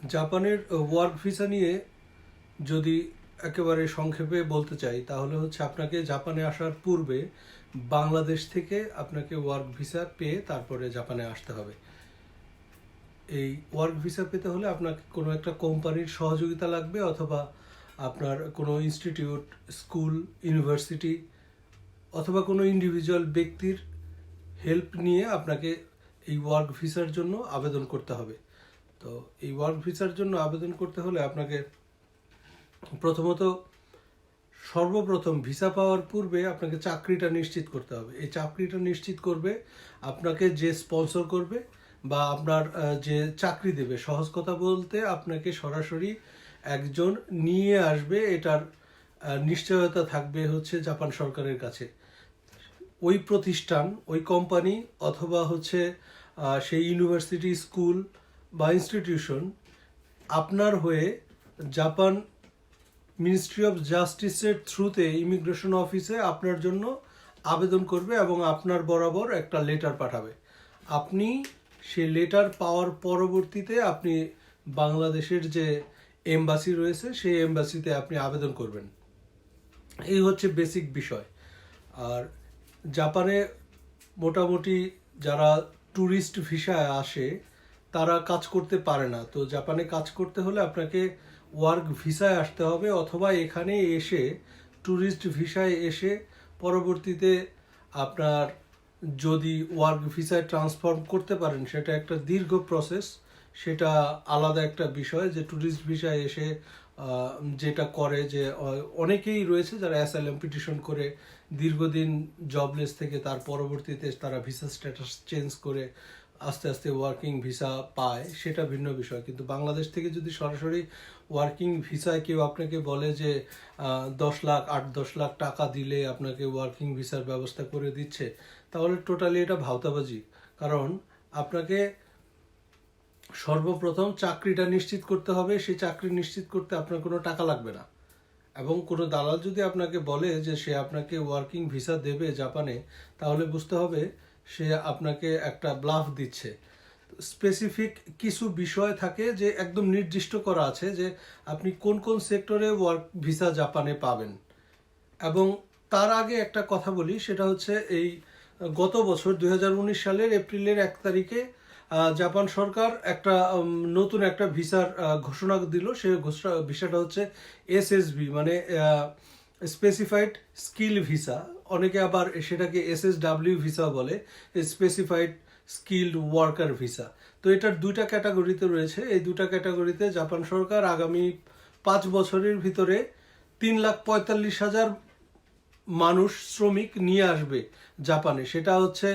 জাপানের work visa নিয়ে যদি একেবারে সংক্ষেপে বলতে চাই, তাহলে হচ্ছে আপনাকে জাপানে আসার পূর্বে বাংলাদেশ থেকে আপনাকে ওয়ার্ক ভিসা পেয়ে তারপরে জাপানে আসতে হবে। এই ওয়ার্ক ভিসা পেতে হলে আপনাকে কোনো একটা কোম্পানির সহযোগিতা লাগবে অথবা আপনার কোনো ইনস্টিটিউট স্কুল ইউনিভার্সিটি অথবা কোনো ইন্ডিভিজুয়াল ব্যক্তির হেল্প নিয়ে আপনাকে এই ওয়ার্ক ভিসার জন্য আবেদন করতে হবে। তো এই ওয়ার্ক ভিসার জন্য আবেদন করতে হলে আপনাকে প্রথমত সর্বপ্রথম ভিসা পাওয়ার পূর্বে আপনাকে চাকরিটা নিশ্চিত করতে হবে। এই চাকরিটা নিশ্চিত করবে, আপনাকে যে স্পন্সর করবে বা আপনার যে চাকরি দেবে, সহজ কথা বলতে আপনাকে সরাসরি একজন নিয়ে আসবে, এটার নিশ্চয়তা থাকবে হচ্ছে জাপান সরকারের কাছে। ওই প্রতিষ্ঠান, ওই কোম্পানি অথবা হচ্ছে সেই ইউনিভার্সিটি স্কুল বা ইনস্টিটিউশন আপনার হয়ে জাপান মিনিস্ট্রি অফ জাস্টিসের থ্রুতে ইমিগ্রেশন অফিসে আপনার জন্য আবেদন করবে এবং আপনার বরাবর একটা লেটার পাঠাবে। আপনি সেই লেটার পাওয়ার পরবর্তীতে আপনি বাংলাদেশের যে এমবাসি রয়েছে, সেই এমবাসিতে আপনি আবেদন করবেন। এই হচ্ছে বেসিক বিষয়। আর জাপানে মোটামুটি যারা ট্যুরিস্ট ভিসায় আসে তারা কাজ করতে পারে না। তো জাপানে কাজ করতে হলে আপনাকে ওয়ার্ক ভিসায় আসতে হবে অথবা এখানে এসে ট্যুরিস্ট ভিসায় এসে পরবর্তীতে আপনার যদি ওয়ার্ক ভিসায় ট্রান্সফর্ম করতে পারেন, সেটা একটা দীর্ঘ প্রসেস। সেটা আলাদা একটা বিষয় যে ট্যুরিস্ট ভিসায় এসে যেটা করে যে অনেকেই রয়েছে যারা অ্যাসাইলাম পিটিশন করে দীর্ঘদিন জবলেস থেকে তার পরবর্তীতে তারা ভিসা স্ট্যাটাস চেঞ্জ করে আস্তে আস্তে ওয়ার্কিং ভিসা পায়, সেটা ভিন্ন বিষয়। কিন্তু বাংলাদেশ থেকে যদি সরাসরি ওয়ার্কিং ভিসায় কেউ আপনাকে বলে যে দশ লাখ, আট, দশ লাখ টাকা দিলে আপনাকে ওয়ার্কিং ভিসার ব্যবস্থা করে দিচ্ছে, তাহলে টোটালি এটা ভাওতাবাজি। কারণ আপনাকে সর্বপ্রথম চাকরিটা নিশ্চিত করতে হবে, সেই চাকরি নিশ্চিত করতে আপনার কোনো টাকা লাগবে না। এবং কোনো দালাল যদি আপনাকে বলে যে, সে আপনাকে ওয়ার্কিং ভিসা দেবে জাপানে, তাহলে বুঝতে হবে সে আপনাকে একটা ব্লাফ দিচ্ছে। স্পেসিফিক কিছু বিষয় থাকে যে একদম নির্দিষ্ট করা আছে যে আপনি কোন কোন সেক্টরে ওয়ার্ক ভিসা জাপানে পাবেন। এবং তার আগে একটা কথা বলি, সেটা হচ্ছে এই গত বছর দুই হাজার উনিশ সালের এপ্রিলের এক তারিখে জাপান সরকার একটা নতুন একটা ভিসার ঘোষণা দিল। সে ঘোষণা ভিসাটা হচ্ছে এসএসবি মানে স্পেসিফাইড স্কিল ভিসা অনেকে আবার সেটাকে এসএসডাব্লিউ ভিসা বলে স্পেসিফাইড স্কিল্ড ওয়ার্কার ভিসা তো এটার দুইটা ক্যাটাগরিতে রয়েছে। এই দুটা ক্যাটাগরিতে জাপান সরকার আগামী পাঁচ বছরের ভিতরে তিন লাখ পঁয়তাল্লিশ হাজার মানুষ শ্রমিক নিয়ে আসবে জাপানে। সেটা হচ্ছে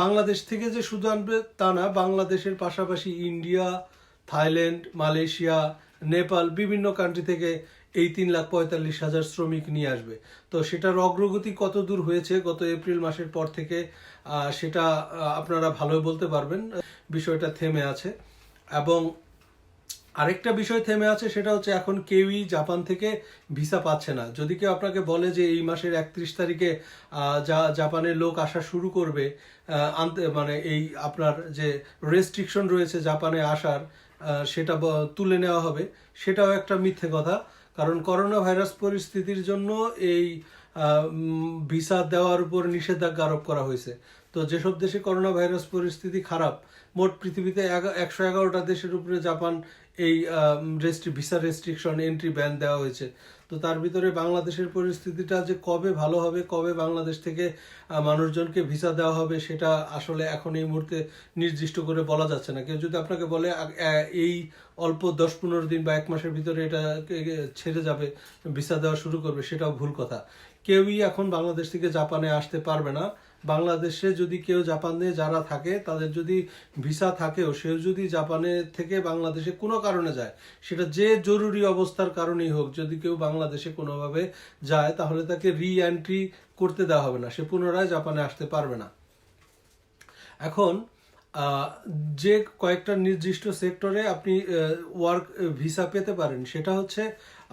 বাংলাদেশ থেকে যে শুধু আনবে তা না, বাংলাদেশের পাশাপাশি ইন্ডিয়া, থাইল্যান্ড, মালয়েশিয়া, নেপাল, বিভিন্ন কান্ট্রি থেকে এই তিন লাখ পঁয়তাল্লিশ হাজার শ্রমিক নিয়ে আসবে। তো সেটার অগ্রগতি কত দূর হয়েছে গত এপ্রিল মাসের পর থেকে সেটা আপনারা ভালোই বলতে পারবেন। বিষয়টা থেমে আছে। এবং আরেকটা বিষয় থেমে আছে, সেটা হচ্ছে এখন কেউই জাপান থেকে ভিসা পাচ্ছে না। যদি কেউ আপনাকে বলে যে এই মাসের একত্রিশ তারিখে যা, জাপানের লোক আসা শুরু করবে আনতে মানে এই আপনার যে রেস্ট্রিকশন রয়েছে জাপানে আসার সেটা তুলে নেওয়া হবে, সেটাও একটা মিথ্যে কথা। কারণ করোনা ভাইরাস পরিস্থিতির জন্য এই ভিসা দেওয়ার উপর নিষেধাজ্ঞা আরোপ করা হয়েছে। তো যেসব দেশে করোনা ভাইরাস পরিস্থিতি খারাপ, মোট পৃথিবীতে একশো এগারোটা দেশের উপরে জাপান এই রেস্ট্রি ভিসা রেস্ট্রিকশন এন্ট্রি ব্যান দেওয়া হয়েছে। তো তার ভিতরে বাংলাদেশের পরিস্থিতিটা যে কবে ভালো হবে, কবে বাংলাদেশ থেকে মানুষজনকে ভিসা দেওয়া হবে, সেটা আসলে এখন এই মুহূর্তে নির্দিষ্ট করে বলা যাচ্ছে না। কেউ যদি আপনাকে বলে এই অল্প দশ পনেরো দিন বা এক মাসের ভিতরে এটা ছেড়ে যাবে ভিসা দেওয়া শুরু করবে, সেটাও ভুল কথা। কেউই এখন বাংলাদেশ থেকে জাপানে আসতে পারবে না। বাংলাদেশে যদি কেউ জাপানে যারা থাকে, তাদের যদি ভিসা থাকেও, সেও যদি জাপানে থেকে বাংলাদেশে কোনো কারণে যায়, সেটা যে জরুরি অবস্থার কারণেই হোক, যদি কেউ বাংলাদেশে কোনোভাবে যায়, তাহলে তাকে রি এন্ট্রি করতে দেওয়া হবে না। সে পুনরায় জাপানে আসতে পারবে না। এখন যে কয়েকটা নির্দিষ্ট সেক্টরে আপনি ওয়ার্ক ভিসা পেতে পারেন, সেটা হচ্ছে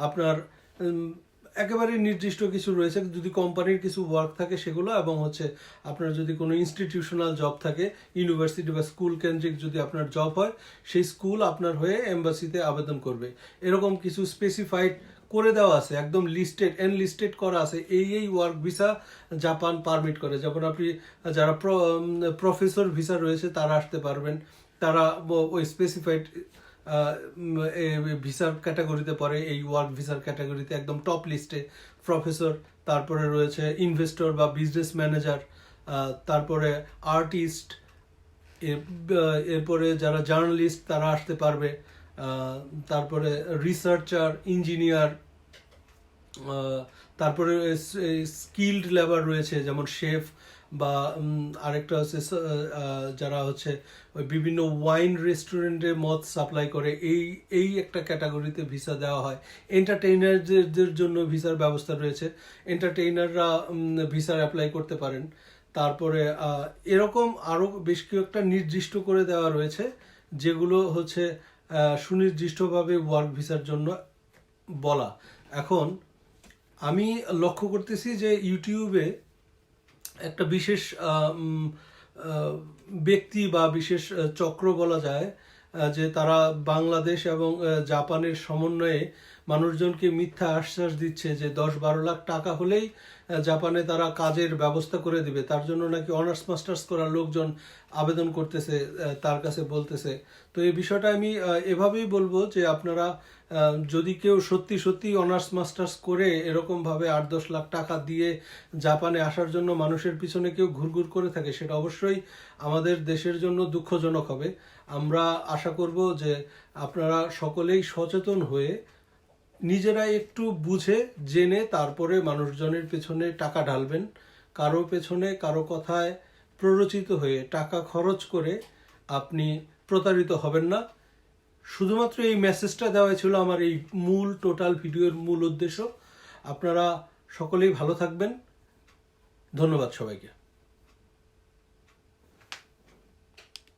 আপনার একেবারে নির্দিষ্ট কিছু রয়েছে, যদি কোম্পানির কিছু ওয়ার্ক থাকে সেগুলো এবং হচ্ছে আপনার যদি কোনো ইনস্টিটিউশনাল জব থাকে ইউনিভার্সিটি বা স্কুল কেন্দ্রিক যদি আপনার জব হয়, সেই স্কুল আপনার হয়ে এম্বাসিতে আবেদন করবে। এরকম কিছু স্পেসিফাইড করে দেওয়া আছে, একদম লিস্টেড এনলিস্টেড করা আছে, এই এই ওয়ার্ক ভিসা জাপান পারমিট করে। যেমন আপনি যারা প্রফেসর ভিসা রয়েছে, তারা আসতে পারবেন। তারা ওই স্পেসিফাইড ভিসার ক্যাটাগরিতে পড়ে, এই ওয়ার্ক ভিসার ক্যাটাগরিতে একদম টপ লিস্টে প্রফেসর তারপরে রয়েছে ইনভেস্টর বা বিজনেস ম্যানেজার তারপরে আর্টিস্ট এরপরে যারা জার্নালিস্ট তারা আসতে পারবে তারপরে রিসার্চার ইঞ্জিনিয়ার তারপরে স্কিল্ড লেবার রয়েছে, যেমন শেফ বা আরেকটা হচ্ছে যারা হচ্ছে ওই বিভিন্ন ওয়াইন রেস্টুরেন্টে মদ সাপ্লাই করে, এই এই একটা ক্যাটাগরিতে ভিসা দেওয়া হয়। এন্টারটেইনারদের জন্য ভিসার ব্যবস্থা রয়েছে। এন্টারটেইনাররা ভিসার অ্যাপ্লাই করতে পারেন। তারপরে এরকম আরও বেশ কয়েকটা নির্দিষ্ট করে দেওয়া রয়েছে, যেগুলো হচ্ছে সুনির্দিষ্টভাবে ওয়ার্ক ভিসার জন্য বলা। এখন আমি লক্ষ্য করতেছি যে ইউটিউবে একটা বিশেষ ব্যক্তি বা বিশেষ চক্র বলা যায় যে তারা বাংলাদেশ এবং জাপানের সমন্বয়ে মানুষজনকে মিথ্যা আশ্বাস দিচ্ছে যে দশ বারো লাখ টাকা হলেই জাপানে তারা কাজের ব্যবস্থা করে দিবে। তার জন্য নাকি অনার্স মাস্টার্স করা লোকজন আবেদন করতেছে তার কাছে বলতেছে। তো এই বিষয়টা আমি এভাবেই বলব যে আপনারা যদি কেউ সত্যি সত্যি অনার্স মাস্টার্স করে এরকমভাবে আট দশ লাখ টাকা দিয়ে জাপানে আসার জন্য মানুষের পিছনে কেউ ঘুরঘুর করে থাকে, সেটা অবশ্যই আমাদের দেশের জন্য দুঃখজনক হবে। আমরা আশা করব যে আপনারা সকলেই সচেতন হয়ে নিজেরা একটু বুঝে, জেনে তারপরে মানুষজনের পেছনে টাকা ঢালবেন। কারও পেছনে কারও কথায় প্ররোচিত হয়ে টাকা খরচ করে আপনি প্রতারিত হবেন না। শুধুমাত্র এই মেসেজটা দেওয়া ছিল আমার এই মূল টোটাল ভিডিওর মূল উদ্দেশ্য। আপনারা সকলেই ভালো থাকবেন। ধন্যবাদ সবাইকে।